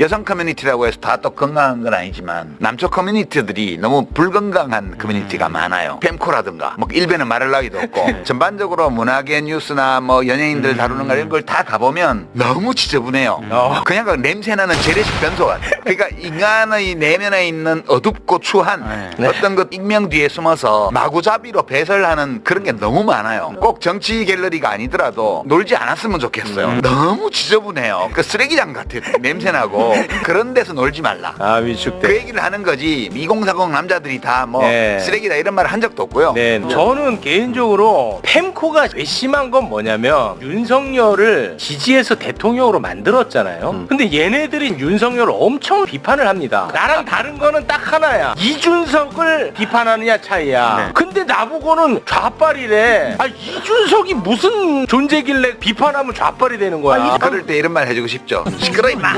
여성 커뮤니티라고 해서 다 또 건강한 건 아니지만 남쪽 커뮤니티들이 너무 불건강한 커뮤니티가 많아요. fem코라든가 뭐 일베는 말할 나위도 없고 전반적으로 문화계 뉴스나 뭐 연예인들 다루는 거 이런 걸 다 가보면 너무 지저분해요. 어. 그냥 그 냄새나는 재래식 변소 같아. 그러니까 인간의 내면에 있는 어둡고 추한 네. 어떤 것 익명 뒤에 숨어서 마구잡이로 배설하는 그런 게 너무 많아요. 꼭 정치 갤러리가 아니더라도 놀지 않았으면 좋겠어요. 너무 지저분해요. 그 쓰레기장 같아. 냄새나고 그런 데서 놀지 말라. 아 위축돼. 그 얘기를 하는 거지 2040 남자들이 다 뭐 네. 쓰레기다 이런 말을 한 적도 없고요. 네, 저는 개인적으로 fem코가 괘씸한 건 뭐냐면 윤석열을 지지해서 대통령으로 만들었잖아요. 근데 얘네들이 윤석열을 엄청 비판을 합니다. 나랑 다른 거는 딱 하나야. 이준석을 비판하느냐 차이야. 네. 근데 나보고는 좌빨이래. 아 이준석이 무슨 존재길래 비판하면 좌빨이 되는 거야. 그럴 때 이런 말 해주고 싶죠. 시끄러 임마.